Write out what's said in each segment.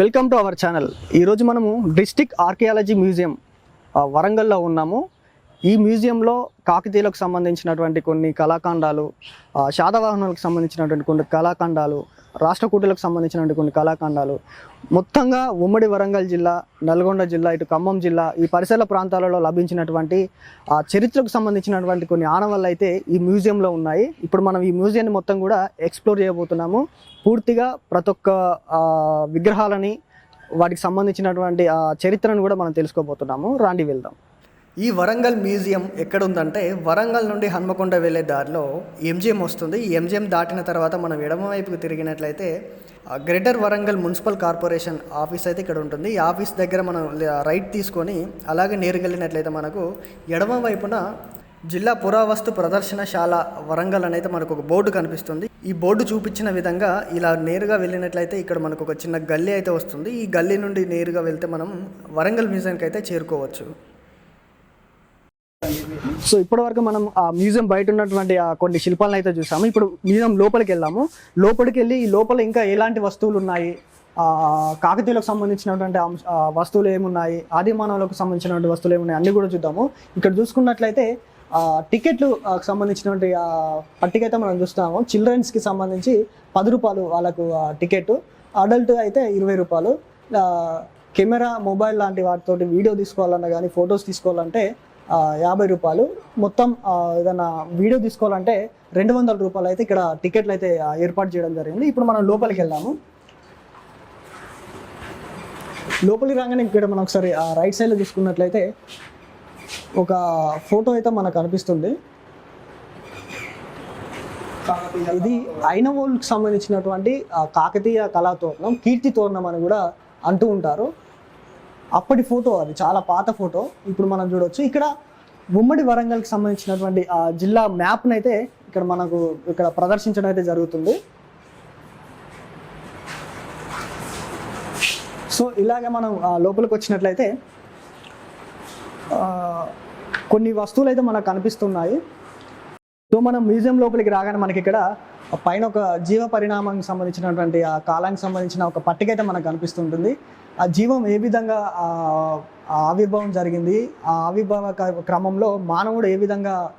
Welcome to our channel. ఈరోజు మనము district archaeology museum వరంగల్లో ఉన్నాము. ఈ మ్యూజియంలో కాకతీయులకు సంబంధించినటువంటి కొన్ని కళాఖండాలు శాతవాహనాలకు సంబంధించినటువంటి కొన్ని కళాఖండాలు రాష్ట్రకూటులకు సంబంధించినటువంటి కొన్ని కళాఖండాలు. మొత్తంగా ఉమ్మడి వరంగల్ జిల్లా నల్గొండ జిల్లా ఇటు ఖమ్మం జిల్లా ఈ పరిసర ప్రాంతాలలో లభించినటువంటి ఆ చరిత్రకు సంబంధించినటువంటి కొన్ని ఆనవాళ్ళు అయితే ఈ మ్యూజియంలో ఉన్నాయి. ఇప్పుడు మనం ఈ మ్యూజియాన్ని మొత్తం కూడా ఎక్స్ప్లోర్ చేయబోతున్నాము. పూర్తిగా ప్రతి ఒక్క విగ్రహాలని వాటికి సంబంధించినటువంటి ఆ చరిత్రను కూడా మనం తెలుసుకోబోతున్నాము. రాండి వెళ్దాం. ఈ వరంగల్ మ్యూజియం ఎక్కడ ఉందంటే వరంగల్ నుండి హన్మకొండ వెళ్ళే దారిలో ఎంజిఎం వస్తుంది. ఈ ఎంజిఎం దాటిన తర్వాత మనం ఎడమవైపుకు తిరిగినట్లయితే greater Warangal municipal corporation office అయితే ఇక్కడ ఉంటుంది. ఈ ఆఫీస్ దగ్గర మనం రైట్ తీసుకొని అలాగే నేరుగెళ్ళినట్లయితే మనకు ఎడమ వైపున జిల్లా పురావస్తు ప్రదర్శనశాల వరంగల్ అనేది మనకు ఒక బోర్డు కనిపిస్తుంది. ఈ బోర్డు చూపించిన విధంగా ఇలా నేరుగా వెళ్ళినట్లయితే ఇక్కడ మనకు ఒక చిన్న గల్లీ అయితే వస్తుంది. ఈ గల్లీ నుండి నేరుగా వెళ్తే మనం వరంగల్ మ్యూజియంకి అయితే చేరుకోవచ్చు. సో ఇప్పటివరకు మనం ఆ మ్యూజియం బయట ఉన్నటువంటి ఆ కొన్ని శిల్పాలను అయితే చూసాము. ఇప్పుడు మ్యూజియం లోపలికి వెళ్ళాము లోపలికి వెళ్ళి ఈ లోపల ఇంకా ఎలాంటి వస్తువులు ఉన్నాయి? కాకతీయులకు సంబంధించినటువంటి వస్తువులు ఏమున్నాయి? ఆది మానవులకు సంబంధించినటువంటి వస్తువులు ఏమున్నాయి? అన్ని కూడా చూద్దాము. ఇక్కడ చూసుకున్నట్లయితే టికెట్లు సంబంధించినటువంటి పట్టిక అయితే మనం చూస్తాము. చిల్డ్రన్స్కి సంబంధించి పది రూపాయలు వాళ్ళకు టికెట్ అడల్ట్ అయితే ఇరవై రూపాయలు. కెమెరా మొబైల్ లాంటి వాటితోటి వీడియో తీసుకోవాలన్నా కానీ ఫొటోస్ తీసుకోవాలంటే యాభై రూపాయలు. మొత్తం ఏదైనా వీడియో తీసుకోవాలంటే రెండు వందల రూపాయలు అయితే ఇక్కడ టికెట్లు అయితే ఏర్పాటు చేయడం జరిగింది. ఇప్పుడు మనం లోపలికి వెళ్దాము. లోపలికి రాగానే ఇక్కడ మనం ఒకసారి రైట్ సైడ్లో చూసుకున్నట్లయితే ఒక ఫోటో అయితే మనకు కనిపిస్తుంది. ఇది ఐనవోల్కి సంబంధించినటువంటి కాకతీయ కళాతోరణం కీర్తి తోరణం అని కూడా అంటూ ఉంటారు. అప్పటి ఫోటో అది చాలా పాత ఫోటో. ఇప్పుడు మనం చూడవచ్చు ఇక్కడ ఉమ్మడి వరంగల్కి సంబంధించినటువంటి ఆ జిల్లా మ్యాప్ని అయితే ఇక్కడ మనకు ఇక్కడ ప్రదర్శించడం అయితే జరుగుతుంది. సో ఇలాగే మనం లోపలికి వచ్చినట్లయితే కొన్ని వస్తువులు అయితే మనకు కనిపిస్తున్నాయి. సో మనం మ్యూజియం లోపలికి రాగానే మనకి ఇక్కడ పైన ఒక జీవ పరిణామానికి సంబంధించినటువంటి ఆ కాలానికి సంబంధించిన ఒక పట్టిక అయితే మనకు కనిపిస్తుంటుంది. ఆ జీవం ఏ విధంగా ఆవిర్భావం జరిగింది. ఆ ఆవిర్భావ క- క్రమంలో మానవుడు ఏ విధంగా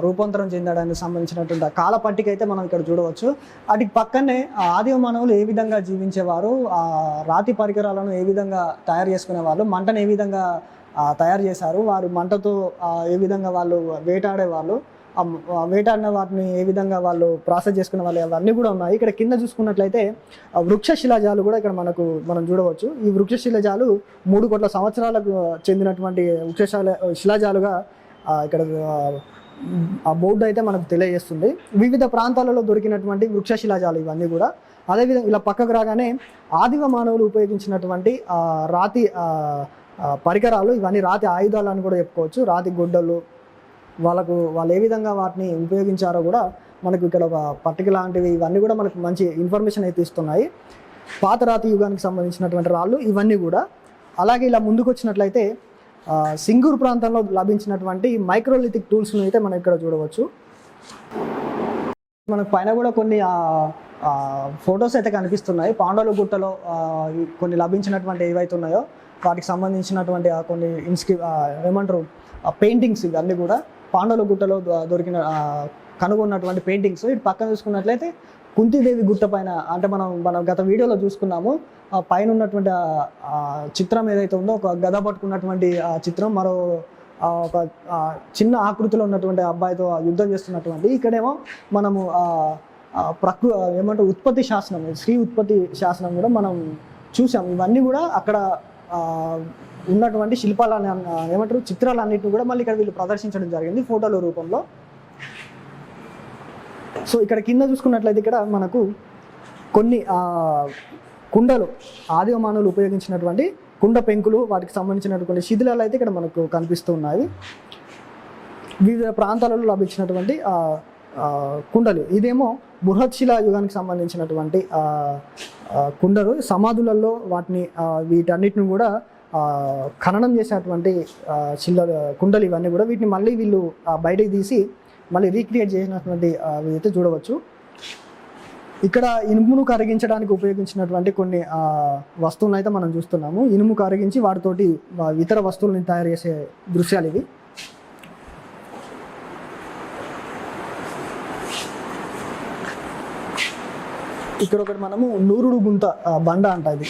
రూపాంతరం చెందడానికి సంబంధించినటువంటి కాల పట్టిక అయితే మనం ఇక్కడ చూడవచ్చు. వాటికి పక్కనే ఆ ఆదిమ మానవులు ఏ విధంగా జీవించేవారు ఆ రాతి పరికరాలను ఏ విధంగా తయారు చేసుకునేవాళ్ళు మంటను ఏ విధంగా తయారు చేశారు వారు మంటతో ఏ విధంగా వాళ్ళు వేటాడేవాళ్ళు వేటాడిన వాటిని ఏ విధంగా వాళ్ళు ప్రాసెస్ చేసుకునే వాళ్ళు అవన్నీ కూడా ఉన్నాయి. ఇక్కడ కింద చూసుకున్నట్లయితే వృక్ష శిలాజాలు కూడా ఇక్కడ మనకు మనం చూడవచ్చు. ఈ వృక్ష శిలాజాలు మూడు కోట్ల సంవత్సరాలకు చెందినటువంటి వృక్ష శిలాజాలుగా ఇక్కడ ఆ, బోర్డు అయితే మనకు తెలియజేస్తుంది. వివిధ ప్రాంతాలలో దొరికినటువంటి వృక్ష శిలాజాలు ఇవన్నీ కూడా. అదేవిధంగా ఇలా పక్కకు రాగానే ఆదిమ మానవులు ఉపయోగించినటువంటి రాతి పరికరాలు ఇవన్నీ రాతి ఆయుధాలు అని కూడా చెప్పుకోవచ్చు. రాతి గుడ్డలు వాళ్ళకు వాళ్ళు ఏ విధంగా వాటిని ఉపయోగించారో కూడా మనకు ఇక్కడ ఒక పట్టిక లాంటివి ఇవన్నీ కూడా మనకు మంచి ఇన్ఫర్మేషన్ అయితే ఇస్తున్నాయి. పాతరాతి యుగానికి సంబంధించినటువంటి రాళ్ళు ఇవన్నీ కూడా. అలాగే ఇలా ముందుకు వచ్చినట్లయితే సింగూరు ప్రాంతంలో లభించినటువంటి మైక్రోలిథిక్ టూల్స్ను అయితే మనం ఇక్కడ చూడవచ్చు. మనకు పైన కూడా కొన్ని ఫొటోస్ అయితే కనిపిస్తున్నాయి. పాండవుల గుట్టలో కొన్ని లభించినటువంటి ఏవైతే ఉన్నాయో వాటికి సంబంధించినటువంటి కొన్ని ఇన్స్క్రి ఏమంటారు పెయింటింగ్స్ ఇవన్నీ కూడా. పాండవుల గుట్టలో దొ- దొరికిన కనుగొన్నటువంటి పెయింటింగ్స్ ఇటు పక్కన చూసుకున్నట్లయితే కుంతీదేవి గుట్ట పైన అంటే మనం మనం గత వీడియోలో చూసుకున్నాము. ఆ పైన ఉన్నటువంటి చిత్రం ఏదైతే ఉందో ఒక గద పట్టుకున్నటువంటి ఆ చిత్రం మరో ఒక చిన్న ఆకృతిలో ఉన్నటువంటి అబ్బాయితో యుద్ధం చేస్తున్నటువంటి. ఇక్కడేమో మనము ప్రకృ ఏమంటారు ఉత్పత్తి శాసనం శ్రీ ఉత్పత్తి శాసనం కూడా మనం చూసాం ఇవన్నీ కూడా అక్కడ ఉన్నటువంటి శిల్పాల ఏమంటారు చిత్రాలన్నింటిని కూడా మళ్ళీ ఇక్కడ వీళ్ళు ప్రదర్శించడం జరిగింది ఫోటోల రూపంలో. సో ఇక్కడ కింద చూసుకున్నట్లయితే ఇక్కడ మనకు కొన్ని కుండలు ఆదివ మానవులు ఉపయోగించినటువంటి కుండ పెంకులు వాటికి సంబంధించినటువంటి శిథిలాలు అయితే ఇక్కడ మనకు కనిపిస్తూ ఉన్నాయి. వివిధ ప్రాంతాలలో లభించినటువంటి కుండలు. ఇదేమో బృహత్శిలా యుగానికి సంబంధించినటువంటి కుండలు. సమాధులలో వాటిని వీటన్నిటిని కూడా ఖననం చేసినటువంటి ఆ, శిల కుండలు ఇవన్నీ కూడా వీటిని మళ్ళీ వీళ్ళు బయటకు తీసి మళ్ళీ రీక్రియేట్ చేసినటువంటి అయితే చూడవచ్చు. ఇక్కడ ఇనుమును కరిగించడానికి ఉపయోగించినటువంటి కొన్ని వస్తువులను అయితే మనం చూస్తున్నాము. ఇనుము కరిగించి వాటితోటి ఇతర వస్తువులను తయారు చేసే దృశ్యాలు ఇవి. ఇక్కడ ఒకటి మనము నూరుడు గుంత బండ అంట ఇది.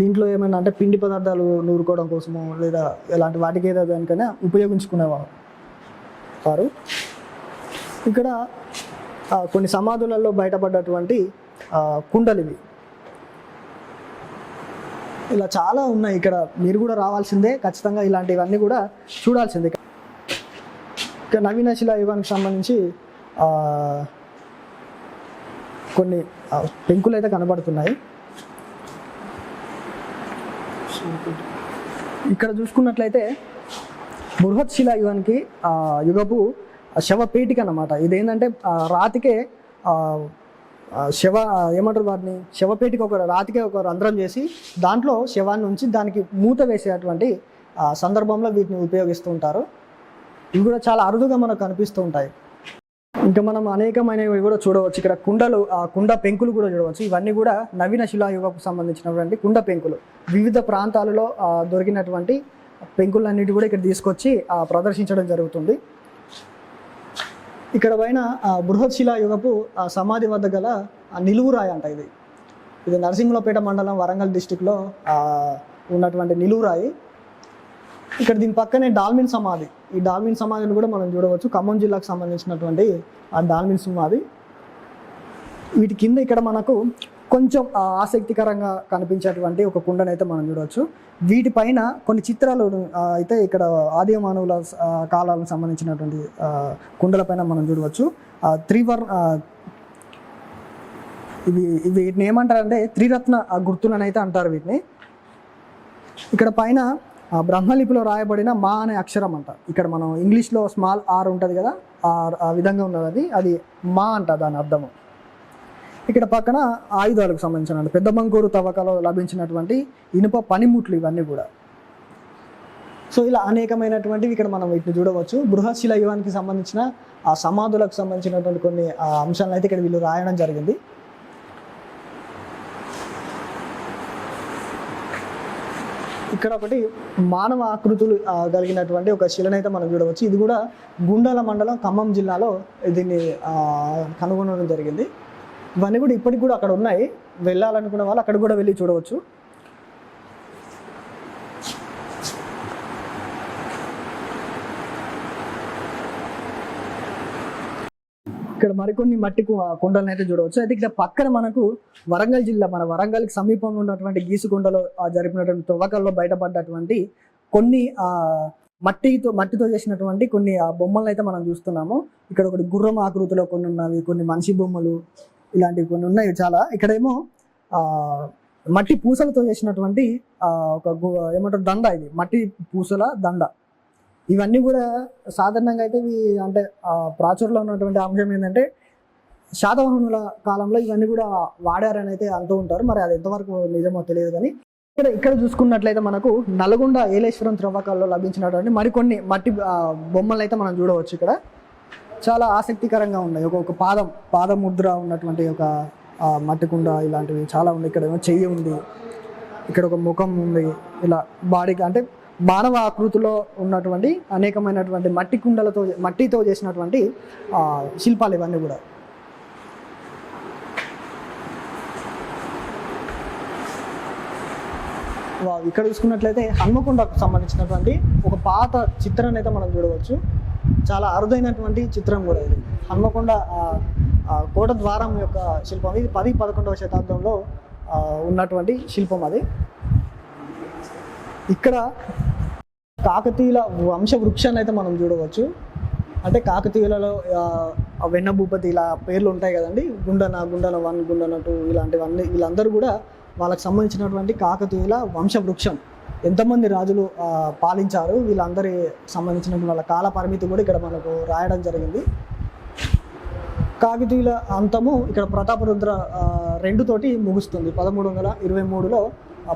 దీంట్లో ఏమైనా అంటే పిండి పదార్థాలు నూరుకోవడం కోసము లేదా ఎలాంటి వాటికి ఏదో దానికైనా ఉపయోగించుకునేవారు. వారు ఇక్కడ కొన్ని సమాధులలో బయటపడ్డటువంటి కుండలు ఇవి ఇలా చాలా ఉన్నాయి ఇక్కడ. మీరు కూడా రావాల్సిందే. ఖచ్చితంగా ఇలాంటివన్నీ కూడా చూడాల్సిందే. ఇక్కడ నవీన శిలా యుగానికి సంబంధించి కొన్ని పెంకులు అయితే కనబడుతున్నాయి. ఇక్కడ చూసుకున్నట్లయితే బృహత్ శిలా యుగానికి యుగపు శవపేటిక అన్నమాట. ఇదేంటంటే రాతికే శవ ఏమంటారు వాటిని? శవపేటికి ఒక రాతికే ఒక రంధ్రం చేసి దాంట్లో శవాన్ని ఉంచి దానికి మూత వేసేటువంటి ఆ, సందర్భంలో వీటిని ఉపయోగిస్తూ ఉంటారు. ఇవి కూడా చాలా అరుదుగా మనకు కనిపిస్తూ ఉంటాయి. ఇంకా మనం అనేకమైనవి కూడా చూడవచ్చు. ఇక్కడ కుండలు ఆ కుండ పెంకులు కూడా చూడవచ్చు. ఇవన్నీ కూడా నవీన శిలాయుగకు సంబంధించినటువంటి కుండ పెంకులు. వివిధ ప్రాంతాలలో దొరికినటువంటి పెంకులన్నిటి కూడా ఇక్కడ తీసుకొచ్చి ప్రదర్శించడం జరుగుతుంది. ఇక్కడ పైన బృహత్ శిలాయుగపు ఆ, సమాధి వద్ద గల నిలువురాయి అంట ఇది. ఇది నరసింహులపేట మండలం వరంగల్ డిస్టిక్లో ఉన్నటువంటి నిలువురాయి. ఇక్కడ దీని పక్కనే డాల్మిన్ సమాధి. ఈ డాల్మిన్ సమాధిని కూడా మనం చూడవచ్చు. ఖమ్మం జిల్లాకు సంబంధించినటువంటి ఆ డాల్మిన్ సమాధి. వీటి కింద ఇక్కడ మనకు కొంచెం ఆసక్తికరంగా కనిపించేటువంటి ఒక కుండను అయితే మనం చూడవచ్చు. వీటిపైన కొన్ని చిత్రాలు అయితే ఇక్కడ ఆది మానవుల కాలాలకు సంబంధించినటువంటి కుండలపైన మనం చూడవచ్చు. త్రివర్ణ త్రివర్ ఇవి ఇవి వీటిని ఏమంటారంటే త్రిరత్న గుర్తులనైతే గుర్తులను అయితే అంటారు వీటిని. ఇక్కడ పైన బ్రహ్మలిపిలో రాయబడిన మా అనే అక్షరం అంట. ఇక్కడ మనం ఇంగ్లీష్లో స్మాల్ ఆర్ ఉంటుంది కదా ఆర్ ఆ విధంగా ఉన్నది అది. అది మా అంట దాని అర్థము ఇక్కడ పక్కన ఆయుధాలకు సంబంధించిన పెద్ద మంగూరు తవ్వకాలో లభించినటువంటి ఇనుప పనిముట్లు ఇవన్నీ కూడా. సో ఇలా అనేకమైనటువంటివి ఇక్కడ మనం వీటిని చూడవచ్చు. బృహశిల యుగానికి సంబంధించిన ఆ సమాధులకు సంబంధించినటువంటి కొన్ని అంశాలను అయితే ఇక్కడ వీళ్ళు రాయడం జరిగింది. ఇక్కడ ఒకటి మానవ ఆకృతులు కలిగినటువంటి ఒక శిలనైతే మనం చూడవచ్చు ఇది కూడా గుండాల మండలం ఖమ్మం జిల్లాలో దీన్ని కనుగొనడం జరిగింది. ఇవన్నీ కూడా ఇప్పటికి కూడా అక్కడ ఉన్నాయి. వెళ్ళాలనుకున్న వాళ్ళు అక్కడ కూడా వెళ్ళి చూడవచ్చు ఇక్కడ మరికొన్ని మట్టి కు- కుండలను అయితే చూడవచ్చు అయితే ఇక్కడ పక్కన మనకు వరంగల్ జిల్లా మన వరంగల్కి సమీపంలో ఉన్నటువంటి గీసుకొండలో జరిపినటువంటి తవ్వకాల్లో బయటపడ్డటువంటి కొన్ని ఆ మట్టితో మట్టితో చేసినటువంటి కొన్ని ఆ బొమ్మలను అయితే మనం చూస్తున్నాము. ఇక్కడ ఒకటి గుర్రం ఆకృతిలో కొన్ని ఉన్నవి కొన్ని మనిషి బొమ్మలు ఇలాంటివి కొన్ని ఉన్నాయి చాలా. ఇక్కడేమో ఆ మట్టి పూసలతో చేసినటువంటి ఆ, ఒక ఏమంటారు దండ ఇది. మట్టి పూసల దండ. ఇవన్నీ కూడా సాధారణంగా అయితే ఇవి అంటే ప్రాచుర్యంలో ఉన్నటువంటి అంశం ఏంటంటే శాతవాహనుల కాలంలో ఇవన్నీ కూడా వాడారని అయితే అంటూ ఉంటారు. మరి అది ఎంతవరకు నిజమో తెలియదు కానీ ఇక్కడ ఇక్కడ చూసుకున్నట్లయితే మనకు నల్గొండ ఏలేశ్వరం త్రవ్వకాల్లో లభించినటువంటి మరికొన్ని మట్టి బొమ్మలు అయితే మనం చూడవచ్చు ఇక్కడ. చాలా ఆసక్తికరంగా ఉన్నాయి. ఒక పాదం పాదముద్ర ఉన్నటువంటి ఒక మట్టికుండ మట్టి కుండ ఇలాంటివి చాలా ఉన్నాయి. ఇక్కడ ఏమో చెయ్యి ఉంది. ఇక్కడ ఒక ముఖం ఉంది. ఇలా బాడీకి అంటే మానవ ఆకృతిలో ఉన్నటువంటి అనేకమైనటువంటి మట్టి కుండలతో మట్టితో చేసినటువంటి శిల్పాలు ఇవన్నీ కూడా. ఇక్కడ చూసుకున్నట్లయితే హన్మకొండకు సంబంధించినటువంటి ఒక పాత చిత్రాన్ని అయితే మనం చూడవచ్చు. చాలా అరుదైనటువంటి చిత్రం కూడా ఇది. హన్మకొండ కోట ద్వారం యొక్క శిల్పం. ఇది పది పదకొండవ శతాబ్దంలో ఉన్నటువంటి శిల్పం అది. ఇక్కడ కాకతీయుల వంశ వృక్షాన్ని అయితే మనం చూడవచ్చు. అంటే కాకతీయులలో వెన్న భూపతి ఇలా పేర్లు ఉంటాయి కదండి. గుండన గుండన వన్ గుండన టూ ఇలాంటివన్నీ వీళ్ళందరూ కూడా వాళ్ళకి సంబంధించినటువంటి కాకతీయుల వంశ వృక్షం. ఎంతమంది రాజులు పాలించారు వీళ్ళందరి సంబంధించిన వాళ్ళ కాల పరిమితి కూడా ఇక్కడ మనకు రాయడం జరిగింది. కాకతీయుల అంతము ఇక్కడ ప్రతాపరుద్ర రెండుతోటి ముగుస్తుంది. పదమూడు వందల ఇరవై మూడులో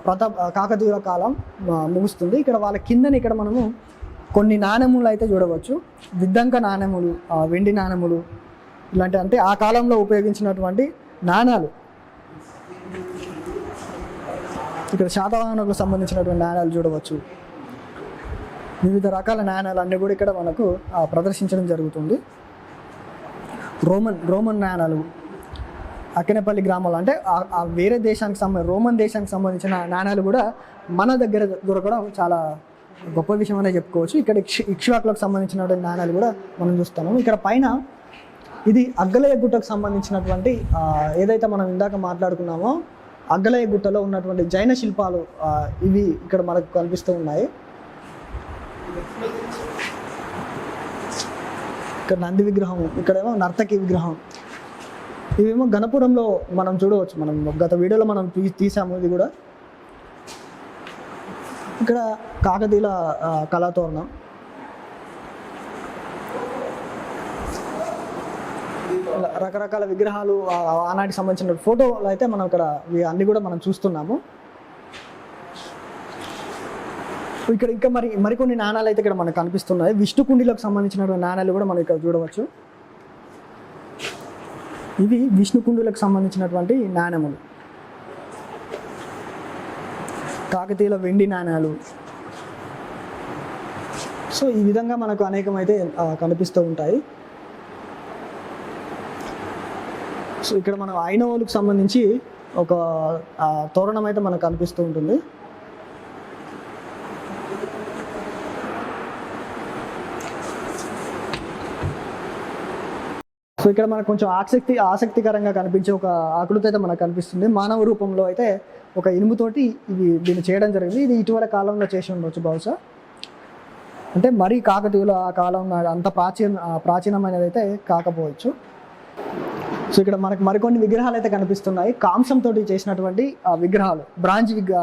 ప్రతాప్ కాకతీయుల కాలం ముగుస్తుంది. ఇక్కడ వాళ్ళ కిందని ఇక్కడ మనము కొన్ని నాణెములు అయితే చూడవచ్చు. విద్దంక నాణెములు వెండి నాణెములు ఇలాంటి అంటే ఆ కాలంలో ఉపయోగించినటువంటి నాణాలు. ఇక్కడ శాతవాహనకు సంబంధించినటువంటి నాణాలు చూడవచ్చు. వివిధ రకాల నాణాలు అన్నీ కూడా ఇక్కడ మనకు ప్రదర్శించడం జరుగుతుంది. రోమన్ రోమన్ నాణాలు. అక్కినపల్లి గ్రామాలు అంటే ఆ- వేరే దేశానికి సంబంధించి రోమన్ దేశానికి సంబంధించిన నాణాలు కూడా మన దగ్గర దొరకడం చాలా గొప్ప విషయం అనే చెప్పుకోవచ్చు. ఇక్కడ ఇక్షువాకులకు ఇక్ష్వాకులకు సంబంధించినటువంటి నాణాలు కూడా మనం చూస్తాము ఇక్కడ పైన ఇది అగ్గలయ్య గుట్టకు సంబంధించినటువంటి ఏదైతే మనం ఇందాక మాట్లాడుకున్నామో అగ్గలయ్య గుట్టలో ఉన్నటువంటి జైన శిల్పాలు ఇవి ఇక్కడ మనకు కనిపిస్తూ ఉన్నాయి. ఇక్కడ నంది విగ్రహం ఇక్కడేమో నర్తకి విగ్రహం. ఇవేమో గణపురంలో మనం చూడవచ్చు. మనం గత వీడియోలో మనం తీ- తీసాము ఇది కూడా. ఇక్కడ కాకతీయుల కళాతోరణం. రకరకాల విగ్రహాలు ఆనాటికి సంబంధించిన ఫోటోలు అయితే మనం ఇక్కడ ఇవి కూడా మనం చూస్తున్నాము. ఇక్కడ ఇంకా మరి మరికొన్ని నాణాలు అయితే ఇక్కడ మనకు కనిపిస్తున్నాయి. విష్ణు కుండీలకు సంబంధించినటువంటి నాణాలు కూడా మనం ఇక్కడ చూడవచ్చు. ఇవి విష్ణుకుండులకు సంబంధించినటువంటి నాణ్యములు కాకతీయుల వెండి నాణ్యాలు సో ఈ విధంగా మనకు అనేకమైతే కనిపిస్తూ ఉంటాయి. సో ఇక్కడ మనం ఐనవోలుకు సంబంధించి ఒక తోరణం అయితే మనకు కనిపిస్తూ ఉంటుంది. ఇక్కడ మనకు కొంచెం ఆసక్తి ఆసక్తికరంగా కనిపించే ఒక ఆకృతి అయితే మనకు కనిపిస్తుంది. మానవ రూపంలో అయితే ఒక ఇనుముతోటి ఇది దీన్ని చేయడం జరిగింది. ఇది ఇటీవల కాలంలో చేసి ఉండొచ్చు బహుశా. అంటే మరీ కాకతీయుల ఆ కాలం అంత ప్రాచీన ప్రాచీనమైనది అయితే కాకపోవచ్చు. సో ఇక్కడ మనకు మరికొన్ని విగ్రహాలు అయితే కనిపిస్తున్నాయి. కాంసంతో చేసినటువంటి విగ్రహాలు బ్రాంజ్ విగ్ర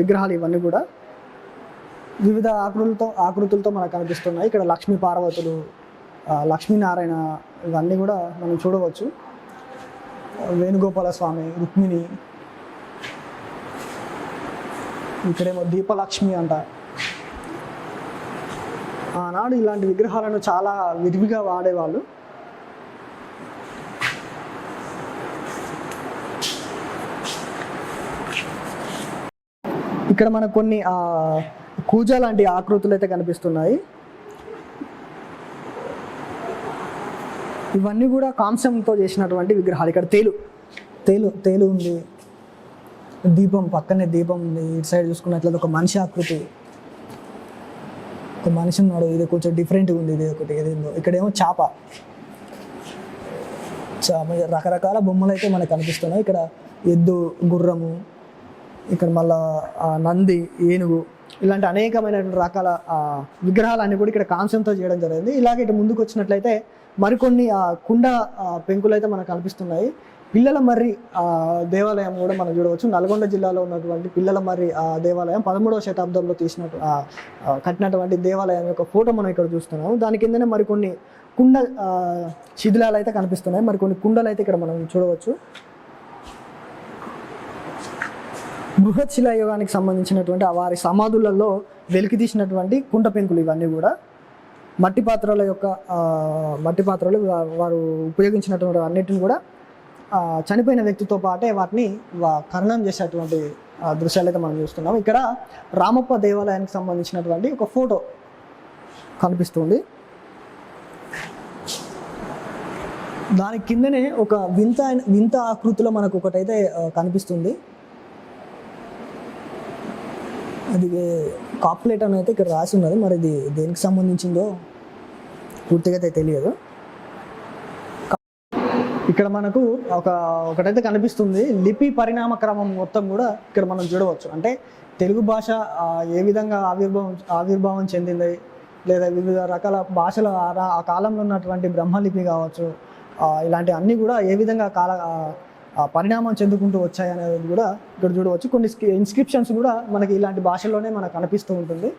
విగ్రహాలు ఇవన్నీ కూడా వివిధ ఆకృతులతో ఆకృతులతో మనకు కనిపిస్తున్నాయి. ఇక్కడ లక్ష్మీ పార్వతులు లక్ష్మీనారాయణ ఇవన్నీ కూడా మనం చూడవచ్చు. వేణుగోపాల స్వామి రుక్మిణి ఇక్కడేమో దీపలక్ష్మి అంట. ఆనాడు ఇలాంటి విగ్రహాలను చాలా విరివిగా వాడేవాళ్ళు. ఇక్కడ మనకు కొన్ని కూజ లాంటి ఆకృతులు అయితే కనిపిస్తున్నాయి. ఇవన్నీ కూడా కాంసంతో చేసినటువంటి విగ్రహాలు. ఇక్కడ తేలు. తేలు తేలు ఉంది. దీపం పక్కనే దీపం ఉంది. ఇటు సైడ్ చూసుకున్నట్లయితే ఒక మనిషి ఆకృతి. ఒక మనిషి ఉన్నాడు. ఇది కొంచెం డిఫరెంట్గా ఉంది. ఇది ఒకటి ఏదేందో ఇక్కడేమో చేప. చాప రకరకాల బొమ్మలు అయితే మనకు కనిపిస్తున్నాయి. ఇక్కడ ఎద్దు గుర్రము ఇక్కడ మళ్ళా నంది ఏనుగు ఇలాంటి అనేకమైనటువంటి రకాల విగ్రహాలన్నీ కూడా ఇక్కడ కాంస్యంతో చేయడం జరిగింది. ఇలాగే ఇటు ముందుకు వచ్చినట్లయితే మరికొన్ని కుండ పెంకులు అయితే మనకు కనిపిస్తున్నాయి. పిల్లల మర్రి దేవాలయం కూడా మనం చూడవచ్చు. నల్గొండ జిల్లాలో ఉన్నటువంటి పిల్లల మర్రి ఆ దేవాలయం పదమూడవ శతాబ్దంలో తీసినట్టు కట్టినటువంటి దేవాలయం యొక్క ఫోటో మనం ఇక్కడ చూస్తున్నాము. దాని కిందనే మరికొన్ని కుండ శిథిలాలు అయితే కనిపిస్తున్నాయి. మరికొన్ని కుండలు అయితే ఇక్కడ మనం చూడవచ్చు. బృహత్ శిలాయుగానికి సంబంధించినటువంటి వారి సమాధులలో వెలికి తీసినటువంటి కుండ పెంకులు ఇవన్నీ కూడా మట్టి పాత్రల యొక్క మట్టి పాత్రలు వారు ఉపయోగించినటువంటి అన్నిటిని కూడా చనిపోయిన వ్యక్తితో పాటే వాటిని వా- ఖననం చేసేటువంటి దృశ్యాలు అయితే మనం చూస్తున్నాం. ఇక్కడ రామప్ప దేవాలయానికి సంబంధించినటువంటి ఒక ఫోటో కనిపిస్తుంది. దాని కిందనే ఒక వింత వింత ఆకృతిలో మనకు ఒకటైతే కనిపిస్తుంది. అది కాప్లేట్ అని అయితే ఇక్కడ రాసి ఉన్నది. మరి ఇది దేనికి సంబంధించిందో పూర్తిగా అయితే తెలియదు. ఇక్కడ మనకు ఒక ఒకటైతే కనిపిస్తుంది. లిపి పరిణామ క్రమం మొత్తం కూడా ఇక్కడ మనం చూడవచ్చు. అంటే తెలుగు భాష ఏ విధంగా ఆవిర్భావం ఆవిర్భావం చెందింది లేదా వివిధ రకాల భాషల ఆ రా- ఆ కాలంలో ఉన్నటువంటి బ్రహ్మలిపి కావచ్చు ఇలాంటి అన్నీ కూడా ఏ విధంగా కాల పరిణామం చెందుకుంటూ వచ్చాయనేది కూడా ఇక్కడ చూడవచ్చు. కొన్ని ఇన్స్క్రిప్షన్స్ కూడా మనకి ఇలాంటి భాషల్లోనే మనకు కనిపిస్తూ ఉంటుంది.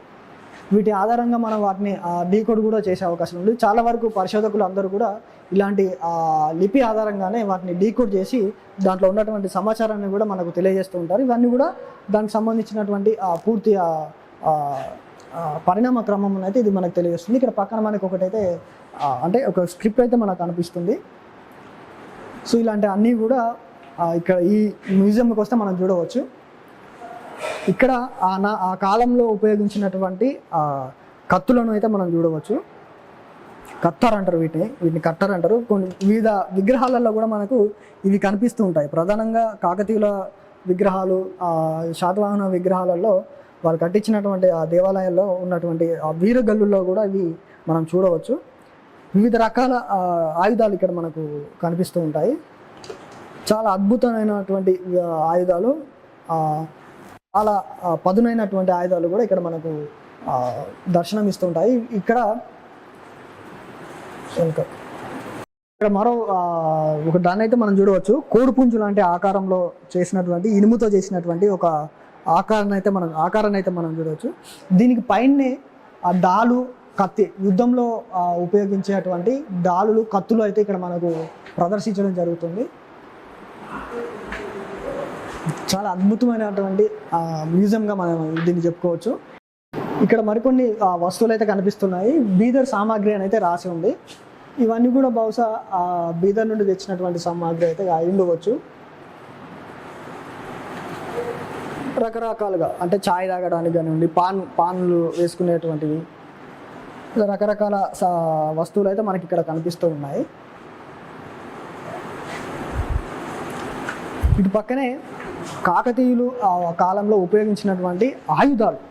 వీటి ఆధారంగా మనం వాటిని డీకోడ్ కూడా చేసే అవకాశం ఉంది. చాలా వరకు పరిశోధకులు అందరూ కూడా ఇలాంటి లిపి ఆధారంగానే వాటిని డీకోడ్ చేసి దాంట్లో ఉన్నటువంటి సమాచారాన్ని కూడా మనకు తెలియజేస్తూ ఉంటారు. ఇవన్నీ కూడా దానికి సంబంధించినటువంటి పూర్తి పరిణామ క్రమం అయితే ఇది మనకు తెలియజేస్తుంది. ఇక్కడ పక్కన మనకు ఒకటైతే అంటే ఒక స్క్రిప్ట్ అయితే మనకు అనిపిస్తుంది సో ఇలాంటి అన్నీ కూడా ఇక్కడ ఈ మ్యూజియంకి వస్తే మనం చూడవచ్చు. ఇక్కడ ఆ నా ఆ కాలంలో ఉపయోగించినటువంటి కత్తులను అయితే మనం చూడవచ్చు. కత్తర్ అంటారు వీటిని వీటిని కట్టర్ అంటారు. కొన్ని వివిధ విగ్రహాలలో కూడా మనకు ఇవి కనిపిస్తూ ఉంటాయి. ప్రధానంగా కాకతీయుల విగ్రహాలు శాతవాహన విగ్రహాలలో వాళ్ళు కట్టించినటువంటి ఆ దేవాలయాల్లో ఉన్నటువంటి ఆ వీరగల్లుల్లో కూడా ఇవి మనం చూడవచ్చు. వివిధ రకాల ఆయుధాలు ఇక్కడ మనకు కనిపిస్తూ ఉంటాయి. చాలా అద్భుతమైనటువంటి ఆయుధాలు చాలా పదునైనటువంటి ఆయుధాలు కూడా ఇక్కడ మనకు దర్శనం ఇస్తుంటాయి ఇక్కడ ఇక్కడ మరో ఒక దాన్ని అయితే మనం చూడవచ్చు. కోడిపుంజు లాంటి ఆకారంలో చేసినటువంటి ఇనుముతో చేసినటువంటి ఒక ఆకారాన్ని అయితే మనం ఆకారాన్ని అయితే మనం చూడవచ్చు. దీనికి పైనే ఆ డాలు కత్తి యుద్ధంలో ఉపయోగించేటువంటి డాలులు కత్తులు అయితే ఇక్కడ మనకు ప్రదర్శించడం జరుగుతుంది. చాలా అద్భుతమైనటువంటి మ్యూజియంగా మనం దీన్ని చెప్పుకోవచ్చు. ఇక్కడ మరికొన్ని వస్తువులు అయితే కనిపిస్తున్నాయి. బీదర్ సామాగ్రి అని అయితే రాసి ఉంది. ఇవన్నీ కూడా బహుశా బీదర్ నుండి తెచ్చినటువంటి సామాగ్రి అయితే ఉండవచ్చు. రకరకాలుగా అంటే ఛాయ్ తాగడానికి కానివ్వండి పాన్ పాన్లు వేసుకునేటువంటివి ఇలా రకరకాల సా- వస్తువులు అయితే మనకి ఇక్కడ కనిపిస్తూ ఉన్నాయి. ఇటు పక్కనే కాకతీయులు ఆ కాలంలో ఉపయోగించినటువంటి ఆయుధాలు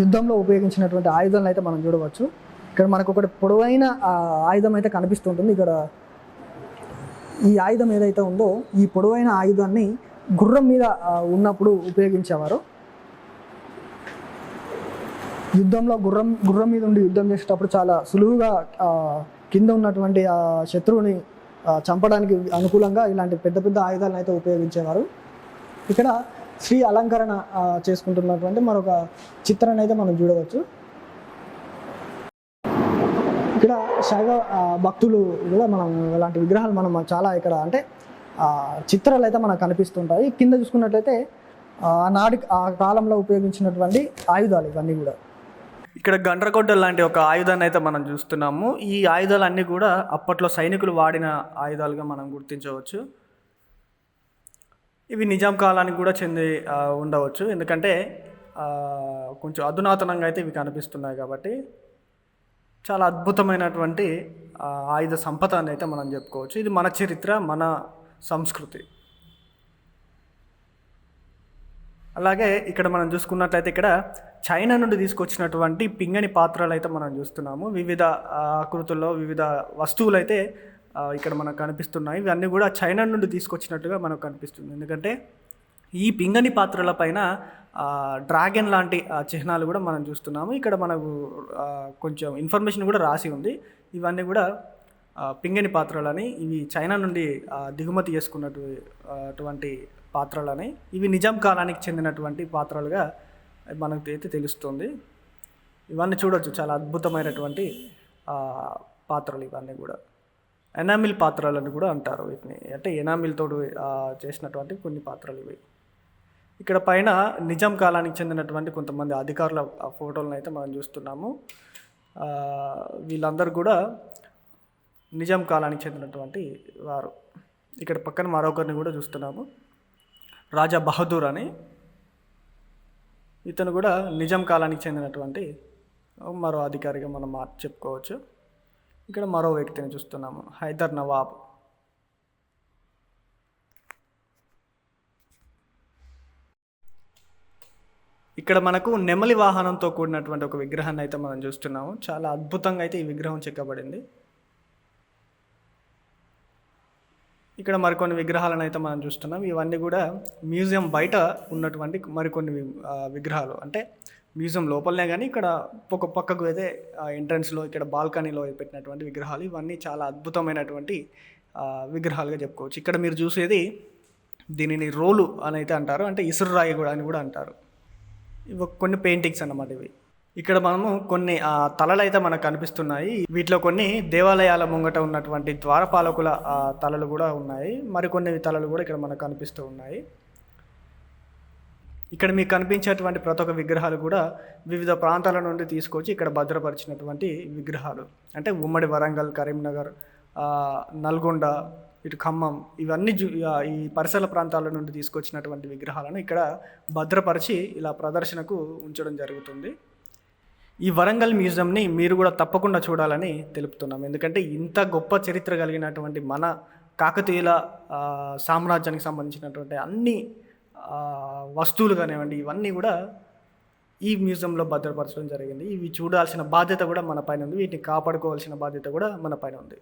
యుద్ధంలో ఉపయోగించినటువంటి ఆయుధాలను అయితే మనం చూడవచ్చు. ఇక్కడ మనకు ఒకటి పొడవైన ఆయుధం అయితే కనిపిస్తుంటుంది. ఇక్కడ ఈ ఆయుధం ఏదైతే ఉందో ఈ పొడవైన ఆయుధాన్ని గుర్రం మీద ఉన్నప్పుడు ఉపయోగించేవారు. యుద్ధంలో గుర్రం గుర్రం మీద ఉండి యుద్ధం చేసేటప్పుడు చాలా సులువుగా కింద ఉన్నటువంటి ఆ శత్రువుని చంపడానికి అనుకూలంగా ఇలాంటి పెద్ద పెద్ద ఆయుధాలను అయితే ఉపయోగించేవారు. ఇక్కడ శ్రీ అలంకరణ చేసుకుంటున్నటువంటి మరొక చిత్రాన్ని అయితే మనం చూడవచ్చు. ఇక్కడ శైవ భక్తులు కూడా మనం ఇలాంటి విగ్రహాలు మనం చాలా ఇక్కడ అంటే చిత్రాలు అయితే మనకు కనిపిస్తుంటాయి. కింద చూసుకున్నట్లయితే ఆ ఆ కాలంలో ఉపయోగించినటువంటి ఆయుధాలు ఇవన్నీ కూడా. ఇక్కడ గండ్రగొడ్డ లాంటి ఒక ఆయుధాన్ని అయితే మనం చూస్తున్నాము. ఈ ఆయుధాలన్నీ కూడా అప్పట్లో సైనికులు వాడిన ఆయుధాలుగా మనం గుర్తించవచ్చు. ఇవి నిజాం కాలానికి కూడా చెంది ఉండవచ్చు. ఎందుకంటే కొంచెం అధునాతనంగా అయితే ఇవి కనిపిస్తున్నాయి కాబట్టి చాలా అద్భుతమైనటువంటి ఆయుధ సంపద అని అయితే మనం చెప్పుకోవచ్చు. ఇది మన చరిత్ర మన సంస్కృతి. అలాగే ఇక్కడ మనం చూసుకున్నట్లయితే ఇక్కడ చైనా నుండి తీసుకొచ్చినటువంటి పింగని పాత్రలు అయితే మనం చూస్తున్నాము. వివిధ ఆకృతుల్లో వివిధ వస్తువులు అయితే ఇక్కడ మనకు కనిపిస్తున్నాయి. ఇవన్నీ కూడా చైనా నుండి తీసుకొచ్చినట్టుగా మనకు కనిపిస్తుంది. ఎందుకంటే ఈ పింగని పాత్రల పైన డ్రాగన్ లాంటి చిహ్నాలు కూడా మనం చూస్తున్నాము. ఇక్కడ మనకు కొంచెం ఇన్ఫర్మేషన్ కూడా రాసి ఉంది. ఇవన్నీ కూడా పింగణి పింగని పాత్రలని ఇవి చైనా నుండి దిగుమతి చేసుకున్నటువంటి అటువంటి పాత్రలని ఇవి నిజాం కాలానికి చెందినటువంటి పాత్రలుగా మనకు అయితే తెలుస్తుంది. ఇవన్నీ చూడొచ్చు. చాలా అద్భుతమైనటువంటి పాత్రలు ఇవన్నీ కూడా. ఎనామిల్ పాత్రలను కూడా అంటారు వీటిని. అంటే ఎనామిల్ తోడు చేసినటువంటి కొన్ని పాత్రలు ఇవి. ఇక్కడ పైన నిజాం కాలానికి చెందినటువంటి కొంతమంది అధికారుల ఫోటోలను అయితే మనం చూస్తున్నాము. వీళ్ళందరూ కూడా నిజాం కాలానికి చెందినటువంటి వారు. ఇక్కడ పక్కన మరొకరిని కూడా చూస్తున్నాము. రాజా బహదూర్ అని. ఇతను కూడా నిజాం కాలానికి చెందినటువంటి మరో అధికారిగా మనం మా చెప్పుకోవచ్చు. ఇక్కడ మరో వ్యక్తిని చూస్తున్నాము హైదర్ నవాబ్. ఇక్కడ మనకు నెమలి వాహనంతో కూడినటువంటి ఒక విగ్రహాన్ని అయితే మనం చూస్తున్నాము. చాలా అద్భుతంగా అయితే ఈ విగ్రహం చెక్కబడింది. ఇక్కడ మరికొన్ని విగ్రహాలను అయితే మనం చూస్తున్నాం. ఇవన్నీ కూడా మ్యూజియం బయట ఉన్నటువంటి మరికొన్ని విగ్రహాలు. అంటే మ్యూజియం లోపలనే కానీ ఇక్కడ ఒక పక్కకు అయితే ఎంట్రన్స్లో ఇక్కడ బాల్కనీలో పెట్టినటువంటి విగ్రహాలు. ఇవన్నీ చాలా అద్భుతమైనటువంటి విగ్రహాలుగా చెప్పుకోవచ్చు. ఇక్కడ మీరు చూసేది దీనిని రోలు అని అయితే అంటారు. అంటే ఇసురు రాయి కూడా అని కూడా అంటారు. ఇవి కొన్ని పెయింటింగ్స్ అన్నమాట ఇవి. ఇక్కడ మనము కొన్ని ఆ, తలలు అయితే మనకు కనిపిస్తున్నాయి. వీటిలో కొన్ని దేవాలయాల ముంగట ఉన్నటువంటి ద్వారపాలకుల తలలు కూడా ఉన్నాయి. మరికొన్ని తలలు కూడా ఇక్కడ మనకు కనిపిస్తూ ఉన్నాయి. ఇక్కడ మీకు కనిపించేటువంటి ప్రతి ఒక్క విగ్రహాలు కూడా వివిధ ప్రాంతాల నుండి తీసుకొచ్చి ఇక్కడ భద్రపరిచినటువంటి విగ్రహాలు. అంటే ఉమ్మడి వరంగల్ కరీంనగర్ నల్గొండ ఇటు ఖమ్మం ఇవన్నీ జు ఈ పరిసర ప్రాంతాల నుండి తీసుకొచ్చినటువంటి విగ్రహాలను ఇక్కడ భద్రపరిచి ఇలా ప్రదర్శనకు ఉంచడం జరుగుతుంది. ఈ వరంగల్ మ్యూజియంని మీరు కూడా తప్పకుండా చూడాలని తెలుపుతున్నాం. ఎందుకంటే ఇంత గొప్ప చరిత్ర కలిగినటువంటి మన కాకతీయుల సామ్రాజ్యానికి సంబంధించినటువంటి అన్ని వస్తువులు కానివ్వండి ఇవన్నీ కూడా ఈ మ్యూజియంలో భద్రపరచడం జరిగింది. ఇవి చూడాల్సిన బాధ్యత కూడా మన పైన ఉంది. వీటిని కాపాడుకోవాల్సిన బాధ్యత కూడా మన పైన ఉంది.